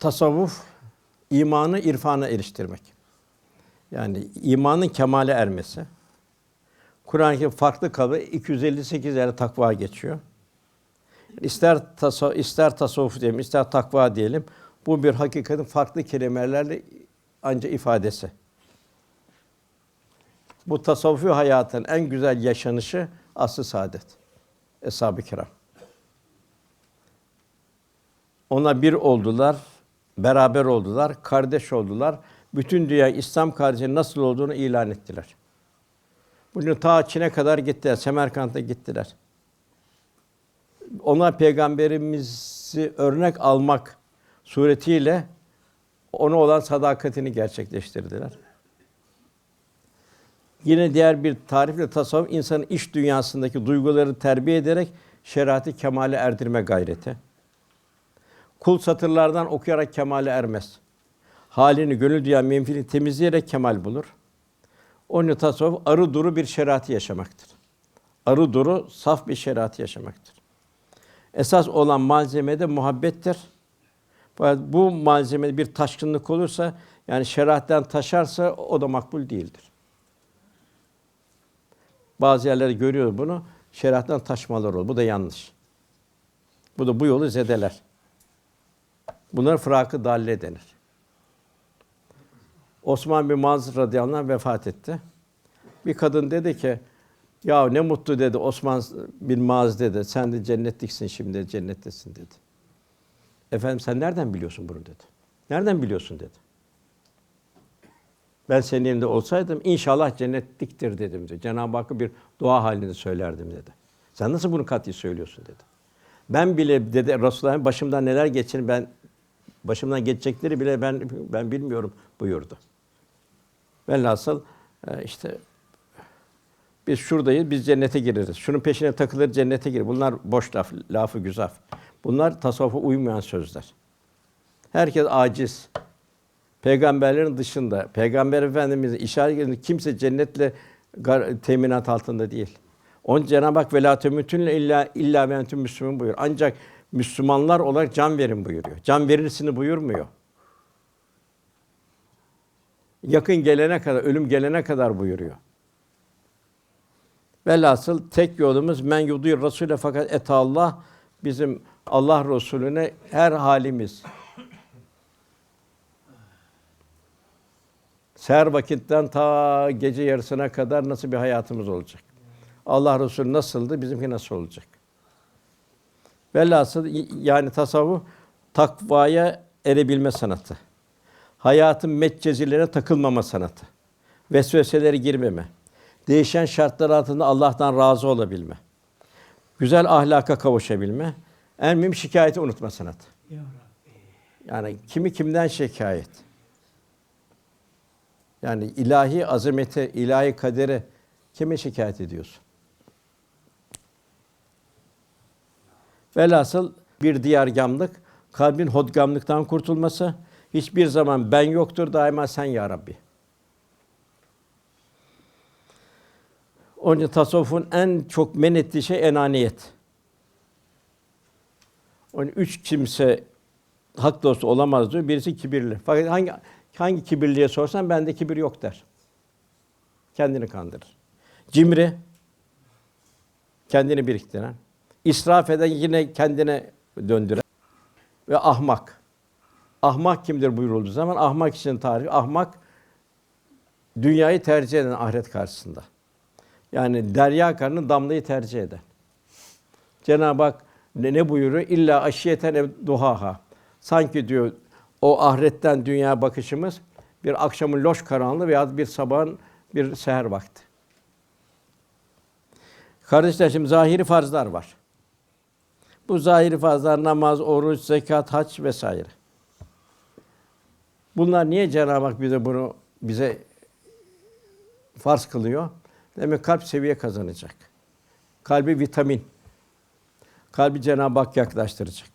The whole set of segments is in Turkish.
tasavvuf imanı irfana eriştirmek. Yani imanın kemale ermesi. Kur'an-ı farklı kabı 258 yerde takva geçiyor. İster tasavvuf, ister tasavvuf diyelim, ister takva diyelim. Bu bir hakikatin farklı kelimelerle ancak ifadesi. Bu tasavvufi hayatın en güzel yaşanışı aslı saadet. Eshab-ı kiram. Ona bir oldular, beraber oldular, kardeş oldular. Bütün dünya İslam kardeşliğinin nasıl olduğunu ilan ettiler. Bugün ta Çin'e kadar gittiler, Semerkant'a gittiler. Ona peygamberimizi örnek almak suretiyle ona olan sadakatini gerçekleştirdiler. Yine diğer bir tarifle tasavvuf insanın iç dünyasındaki duyguları terbiye ederek şeriatı kemale erdirme gayreti. Kul satırlardan okuyarak kemale ermez. Halini, gönül duyan menfilini temizleyerek kemal bulur. Onun tasavvuf arı duru bir şeriatı yaşamaktır. Arı duru saf bir şeriatı yaşamaktır. Esas olan malzeme de muhabbettir. Fakat bu malzeme bir taşkınlık olursa, yani şeriatten taşarsa o da makbul değildir. Bazı yerlerde görüyoruz bunu. Şeriattan taşmalar olur. Bu da yanlış. Bu da bu yolu zedeler. Bunlar fırakı dalle denir. Osman bin Mazr radıyallahu anh vefat etti. Bir kadın dedi ki, ya ne mutlu dedi Osman bin Maz dedi. Sen de cennetliksin şimdi cennettesin dedi. Efendim sen nereden biliyorsun bunu dedi. Nereden biliyorsun dedi. Ben senin yerinde olsaydım inşallah cennetliktir dedim dedi. Cenab-ı Hakk'a bir dua halinde söylerdim dedi. Sen nasıl bunu kat'i söylüyorsun dedi. Ben bile dedi Resulullah'ın başımdan neler geçir ben başımdan geçecekleri bile ben ben bilmiyorum buyurdu. Velhasıl e, işte biz şuradayız, biz cennete gireriz. Şunun peşine takılır, cennete girer. Bunlar boş laf, lafı güzaf. Bunlar tasavvufa uymayan sözler. Herkes aciz. Peygamberlerin dışında, Peygamber Efendimiz'in işaret edildiğinde kimse cennetle teminat altında değil. Onun Cenab-ı Hak velâ temutünle illa illa ve entüm müslümun buyuruyor. Ancak Müslümanlar olarak can verin buyuruyor. Can verirsini buyurmuyor. Yakın gelene kadar, ölüm gelene kadar buyuruyor. Velhasıl tek yolumuz men yudur Rasûle fakat et Allah bizim Allah Resulüne her halimiz seher vakitten ta gece yarısına kadar nasıl bir hayatımız olacak? Allah Resulü nasıldı, bizimki nasıl olacak? Velhasıl yani tasavvuf takvaya erebilme sanatı. Hayatın metcezilerine takılmama sanatı. Vesveselere girmeme. Değişen şartlar altında Allah'tan razı olabilme. Güzel ahlaka kavuşabilme. En mühim şikayeti unutma sanatı. Yani kimi kimden şikayet? Yani ilahi azamete, ilahi kadere kime şikayet ediyorsun? Velhasıl bir diğer gamlık, kalbin hodgamlıktan kurtulması, hiçbir zaman ben yoktur, daima sen ya Rabbi. Onun için tasavvufun en çok men ettiği şey enaniyet. Onun üç kimse hak dostu olamaz diyor. Birisi kibirli. Fakat hangi hangi kibirliye sorsan bende kibir yok der. Kendini kandırır. Cimri kendini biriktiren, israf eden yine kendine döndüren ve ahmak. Ahmak kimdir buyurulduğu zaman ahmak için tarif ahmak dünyayı tercih eden ahiret karşısında. Yani derya karnının damlayı tercih eden. Cenab-ı Hak ne, ne buyuruyor? İlla aşiyeten ev duhaha. Sanki diyor o ahiretten dünya bakışımız bir akşamın loş karanlığı veya bir sabahın bir seher vakti. Kardeşler şimdi zahiri farzlar var. Bu zahiri farzlar namaz, oruç, zekat, hac vesaire. Bunlar niye Cenab-ı Hak bize bunu bize farz kılıyor? Demek kalp seviye kazanacak. Kalbi vitamin. Kalbi Cenab-ı Hak yaklaştıracak.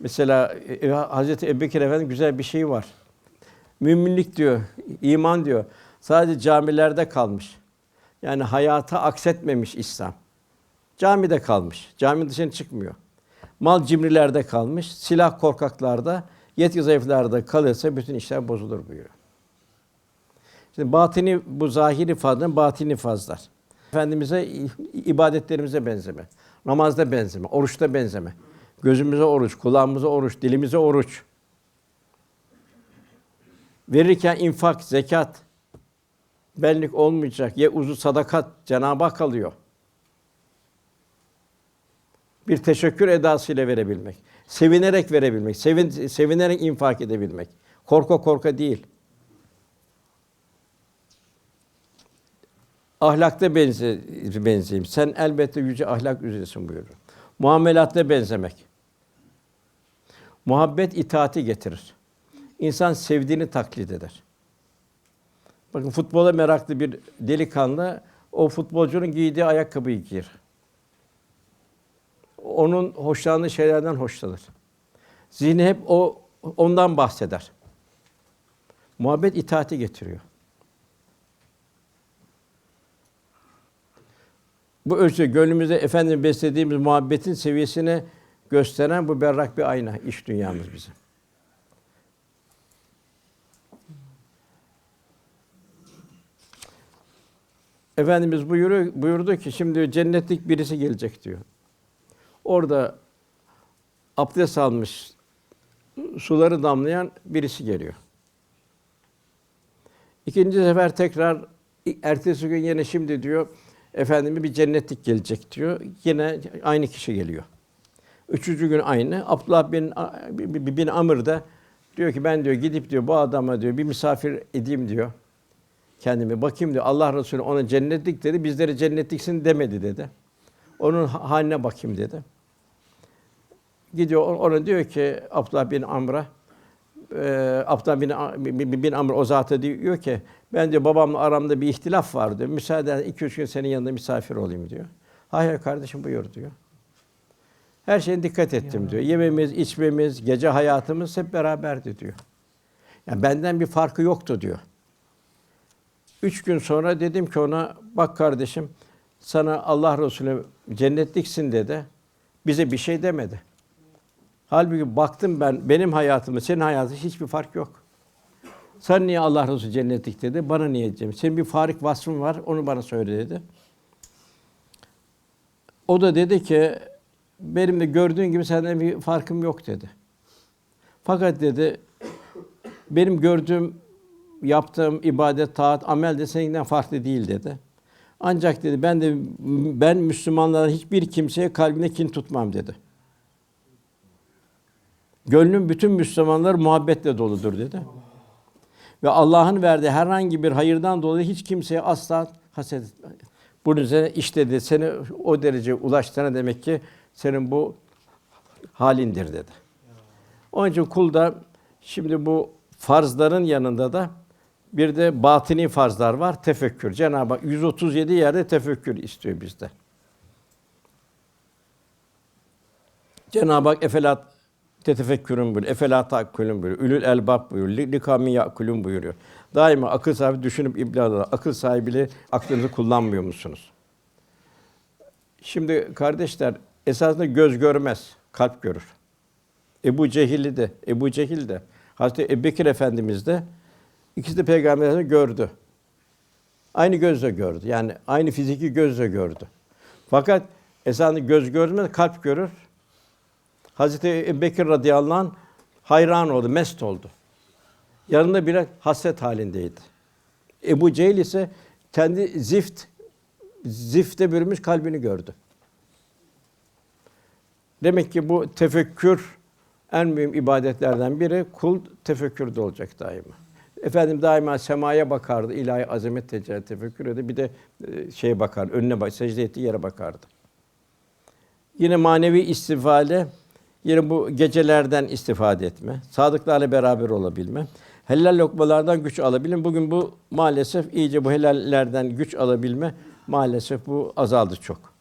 Mesela e, Hazreti Ebubekir Efendi güzel bir şey var. Müminlik diyor, iman diyor. Sadece camilerde kalmış. Yani hayata aksetmemiş İslam. Camide kalmış. Cami dışına çıkmıyor. Mal cimrilerde kalmış, silah korkaklarda, Yetki zayıflarda kalırsa bütün işler bozulur buyuruyor. Şimdi batini bu zahiri fazlar, batini fazlar. Efendimize ibadetlerimize benzeme, namazda benzeme, oruçta benzeme. Gözümüze oruç, kulağımıza oruç, dilimize oruç. Verirken infak, zekat, benlik olmayacak. Ye uzu sadakat Cenab-ı Hak alıyor. Bir teşekkür edasıyla verebilmek. Sevinerek verebilmek. Sevin, sevinerek infak edebilmek. Korka korka değil. Ahlakta benze, benzeyeyim. Sen elbette yüce ahlak üzeresin buyuruyor. Muamelatta benzemek. Muhabbet itaati getirir. İnsan sevdiğini taklit eder. Bakın futbola meraklı bir delikanlı o futbolcunun giydiği ayakkabıyı giyer. Onun hoşlandığı şeylerden hoşlanır. Zihni hep o ondan bahseder. Muhabbet itaati getiriyor. Bu ölçü gönlümüzde efendim beslediğimiz muhabbetin seviyesini gösteren bu berrak bir ayna iş dünyamız bizim. Efendimiz buyuruyor, buyurdu ki şimdi cennetlik birisi gelecek diyor. Orada abdest almış, suları damlayan birisi geliyor. İkinci sefer tekrar ertesi gün yine şimdi diyor efendime bir cennetlik gelecek diyor. Yine aynı kişi geliyor. Üçüncü gün aynı. Abdullah bin bin, Amr da diyor ki ben diyor gidip diyor bu adama diyor bir misafir edeyim diyor. Kendimi bakayım diyor. Allah Resulü ona cennetlik dedi. Bizlere cennetliksin demedi dedi. Onun ha- haline bakayım dedi. Gidiyor ona diyor ki Abdullah bin Amr'a e, Abdullah bin, bin, bin Amr o zata diyor ki ben diyor babamla aramda bir ihtilaf var diyor. Müsaade iki üç gün senin yanında misafir olayım diyor. Hayır kardeşim buyur diyor. Her şeye dikkat ettim diyor. Yememiz, içmemiz, gece hayatımız hep beraberdi diyor. Yani benden bir farkı yoktu diyor. Üç gün sonra dedim ki ona, bak kardeşim, sana Allah Resulü cennetliksin dedi. Bize bir şey demedi. Halbuki baktım ben, benim hayatımda, senin hayatında hiçbir fark yok. Sen niye Allah Resulü cennetlik dedi, bana niye diyeceğim? Senin bir farik vasfın var, onu bana söyle dedi. O da dedi ki, benim de gördüğün gibi senden bir farkım yok dedi. Fakat dedi, benim gördüğüm, yaptığım ibadet, taat, amel de seninkinden farklı değil dedi. Ancak dedi, ben de ben Müslümanların hiçbir kimseye kalbine kin tutmam dedi. Gönlüm bütün Müslümanlar muhabbetle doludur dedi. Ve Allah'ın verdiği herhangi bir hayırdan dolayı hiç kimseye asla haset. Bunun üzerine işte dedi, seni o derece ulaştığına demek ki senin bu halindir dedi. Onun için kul da şimdi bu farzların yanında da bir de batini farzlar var, tefekkür. Cenab-ı Hak 137 yerde tefekkür istiyor bizde. Cenab-ı Hak efelat tetefekkürün buyuruyor. Efelat takkulun buyuruyor. Ülül elbab buyuruyor. Li- Likami yakulun buyuruyor. Daima akıl sahibi düşünüp iblah eder. Akıl sahibiyle aklınızı kullanmıyor musunuz? Şimdi kardeşler esasında göz görmez, kalp görür. Ebu Cehil'i de, Ebu Cehil de, Hazreti Ebubekir Efendimiz de ikisi de peygamberleri gördü. Aynı gözle gördü. Yani aynı fiziki gözle gördü. Fakat esasında göz görmez, kalp görür. Hazreti Ebubekir radıyallahu anh hayran oldu, mest oldu. Yanında bile hasret halindeydi. Ebu Cehil ise kendi zift, zifte bürümüş kalbini gördü. Demek ki bu tefekkür en mühim ibadetlerden biri kul tefekkürde olacak daima. Efendim daima semaya bakardı, ilahi azamet tecelli tefekkür ederdi. Bir de e, şeye bakar, önüne bak, secde ettiği yere bakardı. Yine manevi istifade, yine bu gecelerden istifade etme, sadıklarla beraber olabilme, helal lokmalardan güç alabilme. Bugün bu maalesef iyice bu helallerden güç alabilme maalesef bu azaldı çok.